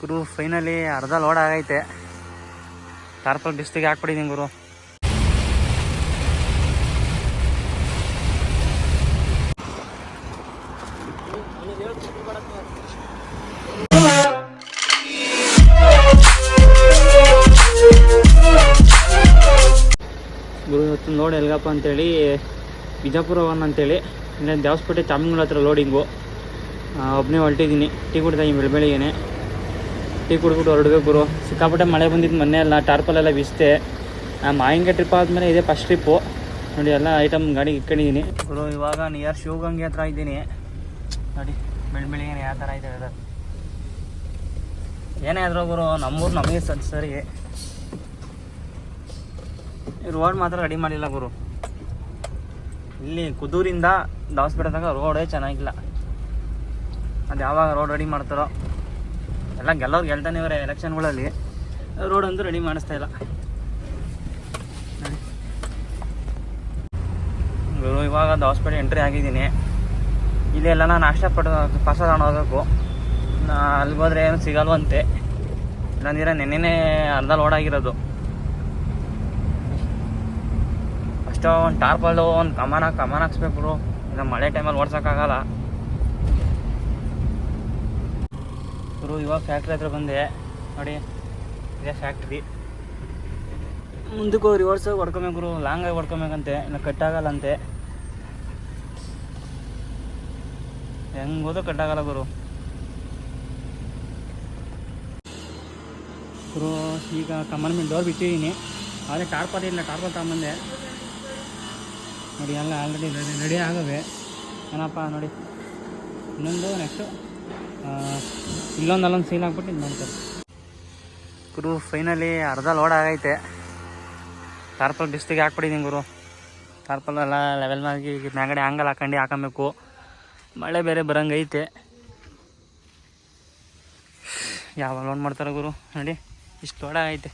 ಗುರು finally ಅರ್ಧ load ಆಗೈತೆ. ಟಾರ್ಪಲ್ ಬಿಸ್ತಿಗೆ ಹಾಕ್ಬಿಟ್ಟಿದ್ದೀನಿ ಗುರು. ಗುರು, ಇವತ್ತು ಲೋಡ್ ಎಲ್ಗಪ್ಪ ಅಂತೇಳಿ ಬಿಜಾಪುರ ಒನ್ ಅಂತೇಳಿ ಇಲ್ಲೇ ದೇವಸ್ಪೇಟೆ ಚಾಮಿಂಗ್ ಹತ್ರ ಲೋಡಿಂಗು ಒಬ್ಬನೇ ಹೊರಟಿದ್ದೀನಿ ಟೀ ಕುಡ್ತಾ ಈ ಬೆಳಬೆಳಿಗ್ಗೆನೆ. ಟೀ ಕುಡ್ಬಿಟ್ಟು ಹೊರಡ್ಬೇಕು ಗುರು ಸಿಕ್ಕಾಪಟ್ಟೆ ಮಳೆ ಬಂದಿದ್ದು ಮೊನ್ನೆ ಎಲ್ಲ ಟಾರ್ಪಲೆಲ್ಲ ಬಿಸ್ತೆ ಮಾಯಂಗೆ ಟ್ರಿಪ್ ಆದಮೇಲೆ ಇದೆ ಫಸ್ಟ್ ಟ್ರಿಪ್ಪು ನೋಡಿ, ಎಲ್ಲ ಐಟಮ್ ಗಾಡಿಗೆ ಇಟ್ಕೊಂಡಿದ್ದೀನಿ ಗುರು ಇವಾಗ ನಿಯರ್ ಶಿವಗಂಗೆ ಹತ್ರ ಇದ್ದೀನಿ. ನೋಡಿ ಬೆಳಬೆಳಿಗ್ಗೆ ಯಾವ ಥರ ಇದೆ ವೆದರ್ ಏನೇ ಆದರೂ ಗುರು ನಮ್ಮೂರು ನಮಗೆ ಸರಿ. ರೋಡ್ ಮಾತ್ರ ರೆಡಿ ಮಾಡಿಲ್ಲ ಗುರು ಇಲ್ಲಿ ಕುದೂರಿಂದ ದಾವಸ್ಪೇಟೆ ತನಕ ರೋಡೇ ಚೆನ್ನಾಗಿಲ್ಲ. ಅದು ಯಾವಾಗ ರೋಡ್ ರೆಡಿ ಮಾಡ್ತಾರೋ. ಎಲ್ಲ ಗೆಲ್ಲೋರು ಗೆಲ್ತಾನೆ ಇವರೇ ಎಲೆಕ್ಷನ್ಗಳಲ್ಲಿ. ರೋಡ್ ಅಂತೂ ರೆಡಿ ಮಾಡಿಸ್ತಾ ಇಲ್ಲ. ಇವಾಗ ಒಂದು ಹಾಸ್ಪಿಟಲ್ ಎಂಟ್ರಿ ಆಗಿದ್ದೀನಿ. ಇಲ್ಲೆಲ್ಲ ನಾನು ನಾಷ್ಟ ಪಟ್ಟು ಪಾಸ ತಗೊಂಡು ಹೋಗಬೇಕು ನಾ ಅಲ್ಲಿಗೆ ಹೋದ್ರೆ ಏನು ಸಿಗಲ್ವಂತೆ. ಇಲ್ಲಾಂದಿರ ನೆನ್ನೆನೇ ಅರ್ಧ ಲೋಡ್ ಆಗಿರೋದು. ಅಷ್ಟೋ ಒಂದು ಟಾರ್ಪಲ್ಲು ಒಂದು ಕಮಾನ ಕಮಾನ ಹಾಕ್ಸ್ಬೇಕು ಇಲ್ಲ ಮಳೆ ಟೈಮಲ್ಲಿ ಓಡ್ಸೋಕ್ಕಾಗಲ್ಲ. ಗುರು, ಇವಾಗ ಫ್ಯಾಕ್ಟ್ರಿ ಹತ್ರ ಬಂದೆ. ನೋಡಿ, ಇದೇ ಫ್ಯಾಕ್ಟ್ರಿ ಮುಂದಕ್ಕೆ ರಿವರ್ಸ್ ಹೊಡ್ಕೊಬೇಕು ಗುರು ಲಾಂಗಾಗಿ ಹೊಡ್ಕೊಬೇಕಂತೆ, ಇನ್ನು ಕಟ್ಟಾಗಲ್ಲಂತೆ ಹೆಂಗೆ ಕಟ್ ಕಟ್ಟಾಗಲ್ಲ ಗುರು. ಗುರು, ಈಗ ಕಮ್ಮನ್ ಮೇಲೆ ಡೋರ್ ಬಿಟ್ಟಿದ್ದೀನಿ. ಆದರೆ ಟಾರ್ಪಲ್ ಇಲ್ಲ ಟಾರ್ಪಲ್ ತಗೊಂಬಂದೆ. ನೋಡಿ, ಎಲ್ಲ ಆಲ್ರೆಡಿ ರೆಡಿ ರೆಡಿ ಆಗವೆ. ಏನಪ್ಪ ನೋಡಿ, ಇನ್ನೊಂದು ನೆಕ್ಸ್ಟು ಇಲ್ಲೊಂದು ಅಲ್ಲೊಂದು ಸೀನ್ ಹಾಕ್ಬಿಟ್ಟು ಇದು ಮಾಡ್ತಾರೆ ಗುರು ಫೈನಲಿ ಅರ್ಧ ಲೋಡ್ ಆಗೈತೆ. ತಾರ್ಪಲ್ ಬಿಸ್ತಿಗೆ ಹಾಕ್ಬಿಟ್ಟಿದ್ದೀನಿ ಗುರು. ತಾರ್ಪಲ್ ಎಲ್ಲ ಲೆವೆಲ್ ಮಾಡಿ ಮ್ಯಾಗಡೆ ಆಂಗಲ್ ಹಾಕೊಂಡು ಹಾಕೊಬೇಕು. ಮಳೆ ಬೇರೆ ಬರಂಗೈತೆ ಯಾವ ಲೋಡ್ ಮಾಡ್ತಾರೆ ಗುರು? ನೋಡಿ, ಇಷ್ಟು ಲೋಡ ಆಗೈತೆ.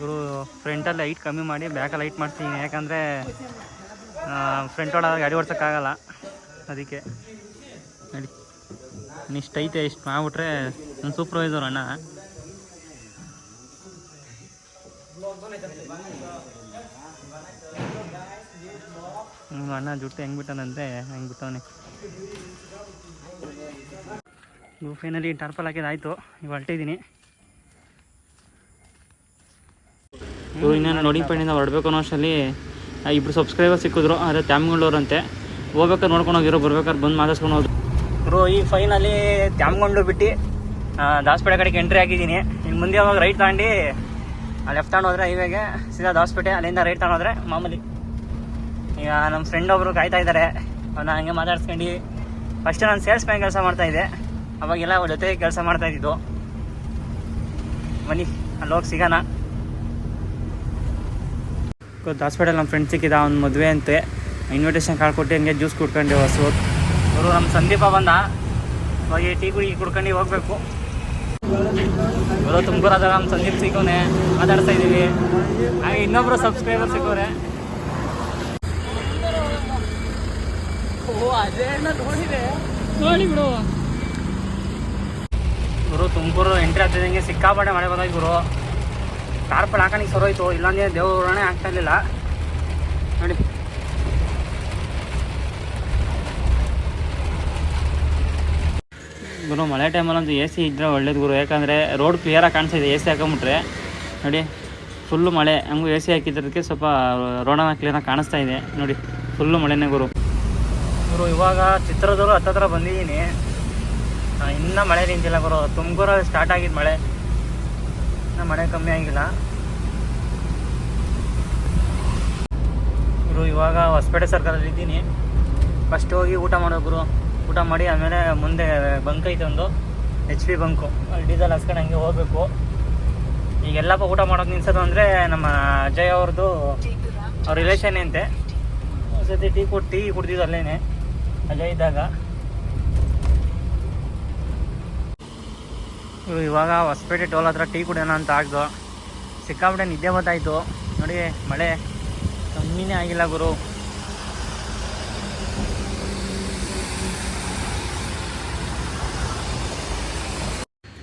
ಗುರು ಫ್ರಂಟಲ್ಲಿ ಲೈಟ್ ಕಮ್ಮಿ ಮಾಡಿ ಬ್ಯಾಕಲ್ಲಿ ಲೈಟ್ ಮಾಡ್ತೀನಿ. ಯಾಕಂದರೆ ಫ್ರಂಟ್ ಒಳಗೆ ಗಾಡಿ ಓಡ್ಸೋಕ್ಕಾಗಲ್ಲ ಅದಕ್ಕೆ. ನೋಡಿ. ಇಷ್ಟು ಐತೆ, ಇಷ್ಟು ಮಾಡ್ಬಿಟ್ರೆ ನನ್ನ ಸೂಪರ್ವೈಸರ್ ಅಣ್ಣ. ಅಣ್ಣ ಜುಟ್ಟು ಹೆಂಗೆ ಬಿಟ್ಟನಂತೆ, ಹೆಂಗೆ ಬಿಟ್ಟವನೆ. ಇವು ಫೈನಲಿ ಟಾರ್ಪಲ್ ಹಾಕಿದಾಯ್ತು ಇವು ಹೊರಟಿದ್ದೀನಿ. ಇವ್ರು ಇನ್ನೇನು ನೋಡಿಂಗ್ ಪಾಯಿಂಟಿಂದ ಹೊರಡ್ಬೇಕು ಅನ್ನೋ ಅಷ್ಟರಲ್ಲಿ ಇಬ್ಬರು ಸಬ್ಸ್ಕ್ರೈಬರ್ ಸಿಕ್ಕಿದ್ರು, ಆದರೆ ತ್ಯಾಮ್ಗಳವ್ರಂತೆ. ಹೋಗ್ಬೇಕಾದ್ರೆ ನೋಡ್ಕೊಂಡು ಹೋಗಿರೋ, ಬರ್ಬೇಕಾದ್ರೆ ಬಂದು ಮಾತಾಡ್ಸ್ಕೊಂಡು ಹೋದ್ರು. ಬ್ರೋ ಈ ಫೈನಲ್ಲಿ ತ್ಯಾಮ್ಗೊಂಡು ಬಿಟ್ಟು ದಾಸ್ಪೇಟೆ ಕಡೆಗೆ ಎಂಟ್ರಿ ಆಗಿದ್ದೀನಿ ಇನ್ನು ಮುಂದೆ ಅವಾಗ ರೈಟ್ ತಗೊಂಡು ಲೆಫ್ಟ್ ತಗೊಂಡು ಹೋದ್ರೆ ಹೈವೇಗೆ ಸೀದಾ ದಾಸಪೇಟೆ, ಅಲ್ಲಿಂದ ರೈಟ್ ತಗೊಂಡು ಹೋದ್ರೆ ಮಾಮೂಲಿ. ಈಗ ನಮ್ಮ ಫ್ರೆಂಡ್ ಒಬ್ಬರು ಕಾಯ್ತಾ ಇದ್ದಾರೆ ಅವನ್ನ ಹಂಗೆ ಮಾತಾಡ್ಸ್ಕೊಂಡು ಫಸ್ಟ್ ನಾನು ಸೇಲ್ಸ್ ಮ್ಯಾನ್ ಕೆಲಸ ಮಾಡ್ತಾಯಿದ್ದೆ ಅವಾಗೆಲ್ಲ ಅವ್ರ ಜೊತೆ ಕೆಲಸ ಮಾಡ್ತಾ ಇದ್ದಿದ್ದು. ಬನ್ನಿ, ಅಲ್ಲಿ ಹೋಗಿ ಸಿಗೋಣ. ದಾಸಪೇಟೆಲ್ ನಮ್ಮ ಫ್ರೆಂಡ್ ಸಿಕ್ಕಿದ, ಅವ್ನ ಮದುವೆ ಅಂತೆ. ಇನ್ವಿಟೇಷನ್ ಕಾರ್ಡ್ ಕೊಟ್ಟು ಹಂಗೆ ಜ್ಯೂಸ್ ಕುಡ್ಕೊಂಡು ಹೊಸು ಅವರು ನಮ್ಮ ಸಂದೀಪ ಬಂದ. ಹೋಗಿ ಟೀ ಕುಡಿ ಕುಡ್ಕೊಂಡು ಹೋಗ್ಬೇಕು. ಬರೋ ತುಮಕೂರಾದಾಗ ನಮ್ಮ ಸಂದೀಪ್ ಸಿಕ್ಕವನೆ. ಮಾತಾಡ್ತಾ ಇದ್ದೀವಿ ಹಾಗೆ ಇನ್ನೊಬ್ರು ಸಬ್ಸ್ಕ್ರೈಬರ್ ಸಿಕ್ಕವ್ರೆ. ನೋಡಿ ಬಿಡು. ಗುರು ತುಮಕೂರು ಎಂಟ್ರಿ ಆಗ್ತಿದ್ದಂಗೆ ಸಿಕ್ಕಾಪಟ್ಟೆ ಮಳೆ ಬಂದಾಗ ಗುರು. ಕಾರ್ಪಲ್ ಹಾಕೋಣಿಗೆ ಸರೋಯ್ತು ಇಲ್ಲಾಂದ್ರೆ ದೇವ್ರೇ ಆಗ್ತಾ ಇರಲಿಲ್ಲ. ನೋಡಿ. ಗುರು, ಮಳೆ ಟೈಮಲ್ಲಂತೂ ಎ ಸಿ ಇದ್ದರೆ ಒಳ್ಳೇದು ಗುರು. ಯಾಕಂದರೆ ರೋಡ್ ಕ್ಲಿಯರಾಗಿ ಕಾಣಿಸ್ತಿದೆ ಎ ಸಿ ಹಾಕೊಂಬಿಟ್ರೆ. ನೋಡಿ ಫುಲ್ಲು ಮಳೆ. ಹಂಗೂ ಎ ಸಿ ಹಾಕಿದ್ದಕ್ಕೆ ಸ್ವಲ್ಪ ರೋಡನ್ನು ಕ್ಲಿಯರಾಗಿ ಕಾಣಿಸ್ತಾ ಇದೆ. ನೋಡಿ ಫುಲ್ಲು ಮಳೆನೇ ಗುರು. ಗುರು, ಇವಾಗ ಚಿತ್ರದುರ್ಗ ಹತ್ತತ್ರ ಬಂದಿದ್ದೀನಿ. ಇನ್ನೂ ಮಳೆ ನಿಂತಿಲ್ಲ ಗುರು. ತುಮಕೂರಲ್ಲಿ ಸ್ಟಾರ್ಟ್ ಆಗಿದ್ದು ಮಳೆ. ಇನ್ನೂ ಮಳೆ ಕಮ್ಮಿ ಆಗಿಲ್ಲ. ಗುರು, ಇವಾಗ ಹೊಸಪೇಟೆ ಸರ್ಕಲಲ್ಲಿ ಇದ್ದೀನಿ ಫಸ್ಟ್ ಹೋಗಿ ಊಟ ಮಾಡೋ ಗುರು. ಊಟ ಮಾಡಿ, ಆಮೇಲೆ ಮುಂದೆ ಬಂಕ್ ಐತೆ ಒಂದು ಎಚ್ ಪಿ ಬಂಕು ಡೀಸೆಲ್ ಹಾಸ್ಕೊಂಡು ಹಂಗೆ ಹೋಗ್ಬೇಕು. ಈಗ ಎಲ್ಲಪ್ಪ ಊಟ ಮಾಡೋಕೆ ನಿಲ್ಸೋದು ಅಂದರೆ ನಮ್ಮ ಅಜಯ್ ಅವ್ರದ್ದು ಅವ್ರ ರಿಲೇಷನ್ ಅಂತೆ. ಸತಿ ಟೀ ಕೊಟ್ಟು ಟೀ ಕುಡ್ದಿದ್ದು ಅಲ್ಲೇನೆ, ಅಜಯ್ ಇದ್ದಾಗ. ಇವಾಗ ಹೊಸಪೇಟೆ ಟೋಲ್ ಹತ್ರ ಟೀ ಕುಡಿಯೋಣ ಅಂತ ಆಗ್ದು. ಸಿಕ್ಕಾಪಟ್ಟೆ ನಿದ್ದೆ ಬತ್ತಾಯಿತು ನೋಡಿ, ಮಳೆ ಕಮ್ಮಿನೇ ಆಗಿಲ್ಲ ಗುರು.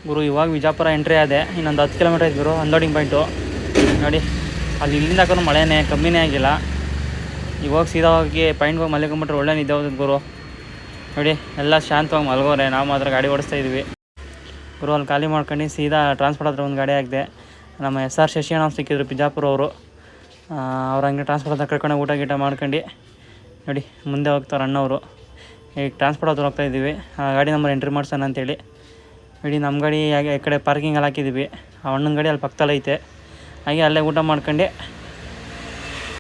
ಗುರು, ಇವಾಗ ವಿಜಾಪುರ ಎಂಟ್ರಿ ಆದೆ. ಇನ್ನೊಂದು ಹತ್ತು ಕಿಲೋಮೀಟರ್ ಐತೆ ಗುರು ಅನ್ಲೋಡಿಂಗ್ ಪಾಯಿಂಟು ನೋಡಿ, ಅಲ್ಲಿ ಇಲ್ಲಿಂದ ಹಾಕೋ ಮಳೆನೇ ಕಮ್ಮಿನೇ ಆಗಿಲ್ಲ. ಇವಾಗ ಸೀದಾ ಹೋಗಿ ಪಾಯಿಂಟ್ ಹೋಗಿ ಮಲ್ಕೊಂಬಿಟ್ರೆ ಒಳ್ಳೆ ನಿದ್ದೆ ಹೋಗುತ್ತೆ ಗುರು. ನೋಡಿ, ಎಲ್ಲ ಶಾಂತವಾಗಿ ಮಲಗೋರೆ. ನಾವು ಮಾತ್ರ ಗಾಡಿ ಓಡಿಸ್ತಾ ಇದ್ವಿ. ಗುರು, ಅಲ್ಲಿ ಖಾಲಿ ಮಾಡ್ಕೊಂಡು ಸೀದಾ ಟ್ರಾನ್ಸ್ಪೋರ್ಟ್ ಹತ್ರ ಒಂದು ಗಾಡಿ ಆಗಿದೆ ನಮ್ಮ ಎಸ್ ಆರ್ ಶಶಿ ಅಣ್ಣ ಸಿಕ್ಕಿದ್ರು, ಬಿಜಾಪುರ ಅವರು. ಅವ್ರು ಹಂಗೆ ಟ್ರಾನ್ಸ್ಪೋರ್ಟ್ ಹತ್ರ ಕರ್ಕೊಂಡು ಊಟ ಗೀಟ ಮಾಡ್ಕೊಂಡು, ನೋಡಿ, ಮುಂದೆ ಹೋಗ್ತಾರೆ ಅಣ್ಣವರು. ಈಗ ಟ್ರಾನ್ಸ್ಪೋರ್ಟ್ ಹತ್ರ ಹೋಗ್ತಾ ಇದ್ದೀವಿ ಗಾಡಿ ನಂಬರ್ ಎಂಟ್ರಿ ಮಾಡ್ಸೋಣ ಅಂತೇಳಿ. ನೋಡಿ ನಮ್ಮ ಗಾಡಿ ಹಾಗೆ ಈ ಕಡೆ ಪಾರ್ಕಿಂಗಲ್ಲಿ ಹಾಕಿದ್ದೀವಿ. ಆ ಅಣ್ಣನ ಗಾಡಿ ಅಲ್ಲಿ ಪಕ್ಕದಲ್ಲಿ ಐತೆ. ಹಾಗೆ ಅಲ್ಲೇ ಊಟ ಮಾಡ್ಕೊಂಡು